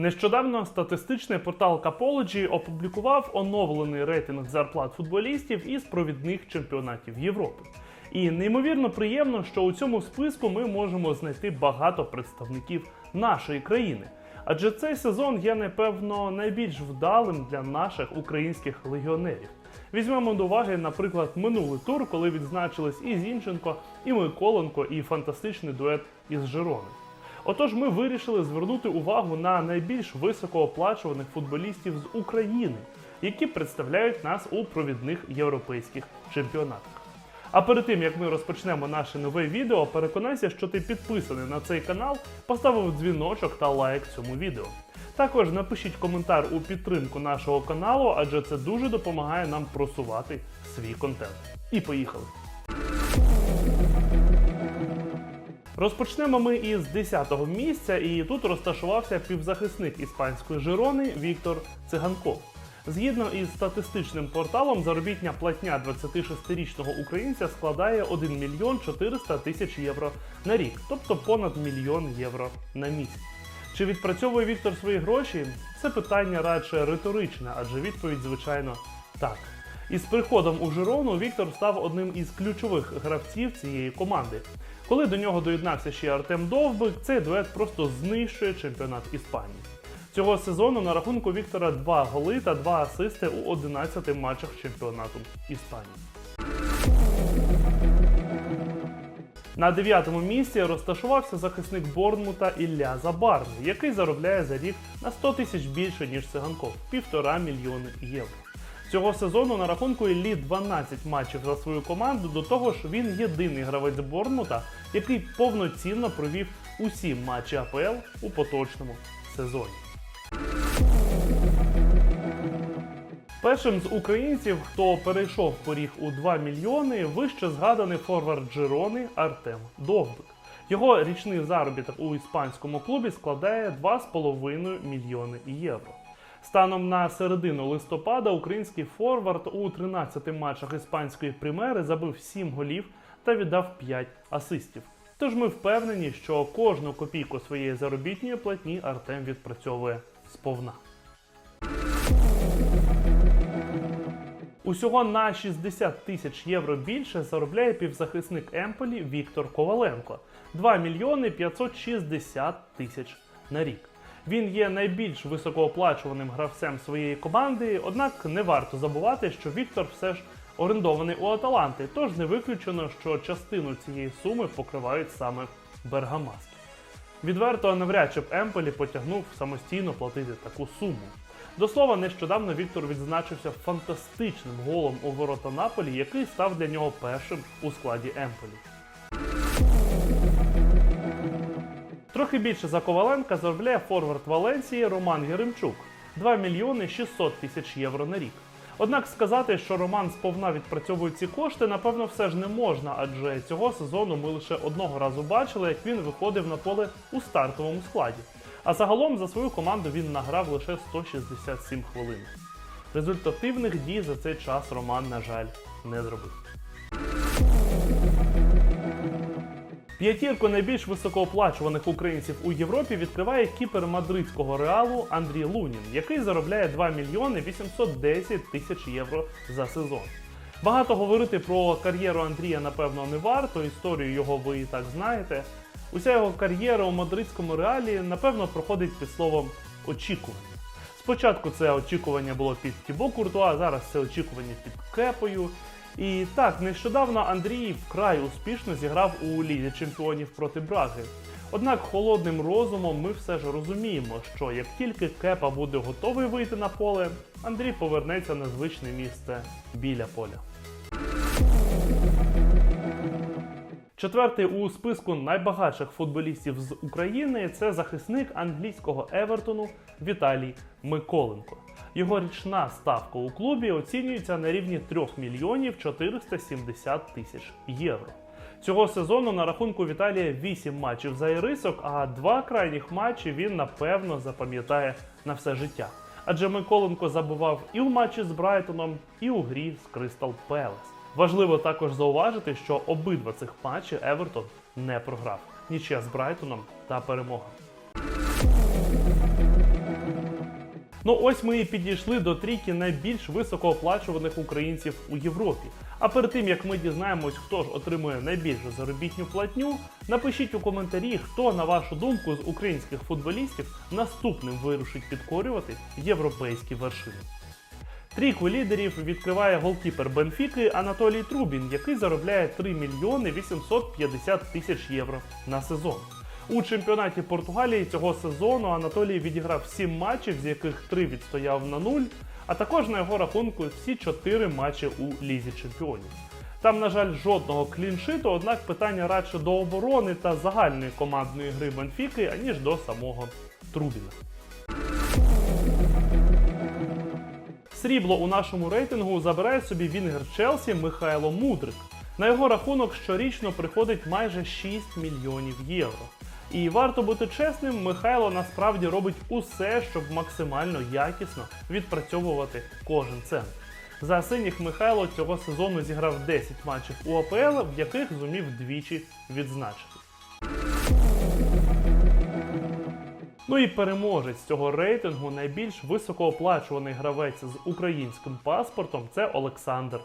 Нещодавно статистичний портал Capology опублікував оновлений рейтинг зарплат футболістів із провідних чемпіонатів Європи. І неймовірно приємно, що у цьому списку ми можемо знайти багато представників нашої країни. Адже цей сезон є, напевно, найбільш вдалим для наших українських легіонерів. Візьмемо до уваги, наприклад, минулий тур, коли відзначились і Зінченко, і Миколенко, і фантастичний дует із Жирони. Отож, ми вирішили звернути увагу на найбільш високооплачуваних футболістів з України, які представляють нас у провідних європейських чемпіонатах. А перед тим як ми розпочнемо наше нове відео, переконайся, що ти підписаний на цей канал, поставив дзвіночок та лайк цьому відео. Також напишіть коментар у підтримку нашого каналу, адже це дуже допомагає нам просувати свій контент. І поїхали! Розпочнемо ми із 10-го місця, і тут розташувався півзахисник іспанської Жирони Віктор Циганков. Згідно із статистичним порталом, заробітня платня 26-річного українця складає 1 мільйон 400 тисяч євро на рік, тобто понад мільйон євро на місяць. Чи відпрацьовує Віктор свої гроші? Це питання радше риторичне, адже відповідь, звичайно, так. Із приходом у Жирону Віктор став одним із ключових гравців цієї команди. Коли до нього доєднався ще Артем Довбик, цей дует просто знищує чемпіонат Іспанії. Цього сезону на рахунку Віктора 2 голи та 2 асисти у 11 матчах чемпіонату Іспанії. На дев'ятому місці розташувався захисник Борнмута Ілля Забарний, який заробляє за рік на 100 тисяч більше, ніж циганков півтора мільйони євро. Цього сезону на рахунку Іллі 12 матчів за свою команду. До того ж, він єдиний гравець Борнмута, який повноцінно провів усі матчі АПЛ у поточному сезоні. Першим з українців, хто перейшов поріг у 2 мільйони, вище згаданий форвард Джирони Артем Довбик. Його річний заробіток у іспанському клубі складає 2,5 мільйони євро. Станом на середину листопада український форвард у 13 матчах іспанської примери забив 7 голів та віддав 5 асистів. Тож ми впевнені, що кожну копійку своєї заробітної платні Артем відпрацьовує сповна. Усього на 60 тисяч євро більше заробляє півзахисник Емполі Віктор Коваленко 2 мільйони 560 тисяч на рік. Він є найбільш високооплачуваним гравцем своєї команди, однак не варто забувати, що Віктор все ж орендований у Аталанти, тож не виключено, що частину цієї суми покривають саме Бергамаски. Відверто навряд чи б Емполі потягнув самостійно платити таку суму. До слова, нещодавно Віктор відзначився фантастичним голом у ворота Наполі, який став для нього першим у складі Емполі. Трохи більше за Коваленка заробляє форвард Валенції Роман Єремчук 2 мільйони 600 тисяч євро на рік. Однак сказати, що Роман сповна відпрацьовує ці кошти, напевно, все ж не можна, адже цього сезону ми лише одного разу бачили, як він виходив на поле у стартовому складі. А загалом за свою команду він награв лише 167 хвилин. Результативних дій за цей час Роман, на жаль, не зробив. П'ятірку найбільш високооплачуваних українців у Європі відкриває кіпер мадридського реалу Андрій Лунін, який заробляє 2 мільйони 810 тисяч євро за сезон. Багато говорити про кар'єру Андрія, напевно, не варто. Історію його ви і так знаєте. Уся його кар'єра у мадридському реалі, напевно, проходить під словом очікування. Спочатку це очікування було під Тібо Куртуа, зараз це очікування під Кепою. І так, нещодавно Андрій вкрай успішно зіграв у Лізі чемпіонів проти Браги. Однак холодним розумом ми все ж розуміємо, що як тільки Кепа буде готовий вийти на поле, Андрій повернеться на звичне місце біля поля. Четвертий у списку найбагатших футболістів з України це захисник англійського Евертону Віталій Миколенко. Його річна ставка у клубі оцінюється на рівні 3 мільйонів 470 тисяч євро. Цього сезону на рахунку Віталія 8 матчів за ірисок, а два крайніх матчі він напевно запам'ятає на все життя. Адже Миколенко забував і в матчі з Брайтоном, і у грі з Кристал Пелес. Важливо також зауважити, що обидва цих матчі Евертон не програв. Нічия з Брайтоном та перемога. Ну ось ми і підійшли до трійки найбільш високооплачуваних українців у Європі. А перед тим як ми дізнаємось, хто ж отримує найбільшу заробітню платню, напишіть у коментарі, хто, на вашу думку, з українських футболістів наступним вирушить підкорювати європейські вершини. Трійку лідерів відкриває голкіпер Бенфіки Анатолій Трубін, який заробляє 3 мільйони 850 тисяч євро на сезон. У чемпіонаті Португалії цього сезону Анатолій відіграв 7 матчів, з яких 3 відстояв на 0, а також на його рахунку всі 4 матчі у Лізі Чемпіонів. Там, на жаль, жодного кліншиту, однак питання радше до оборони та загальної командної гри Бенфіки, аніж до самого Трубіна. Срібло у нашому рейтингу забирає собі Вінгер Челсі Михайло Мудрик. На його рахунок щорічно приходить майже 6 мільйонів євро. І варто бути чесним, Михайло насправді робить усе, щоб максимально якісно відпрацьовувати кожен цент. За синіх Михайло цього сезону зіграв 10 матчів у АПЛ, в яких зумів двічі відзначити. Ну і переможець цього рейтингу, найбільш високооплачуваний гравець з українським паспортом це Олександр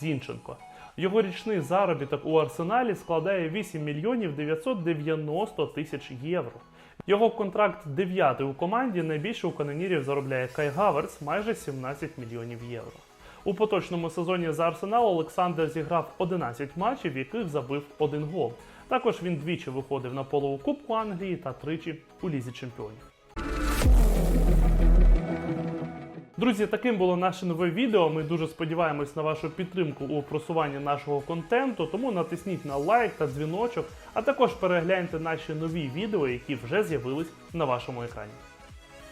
Зінченко. Його річний заробіток у арсеналі складає 8 мільйонів 990 тисяч євро. Його контракт дев'ятий у команді найбільше у канонірів заробляє Кай Гаверс майже 17 мільйонів євро. У поточному сезоні за Арсенал Олександр зіграв 11 матчів, в яких забив один гол. Також він двічі виходив на полову Кубку Англії та тричі у Лізі Чемпіонів. Друзі, таким було наше нове відео. Ми дуже сподіваємось на вашу підтримку у просуванні нашого контенту. Тому натисніть на лайк та дзвіночок, а також перегляньте наші нові відео, які вже з'явились на вашому екрані.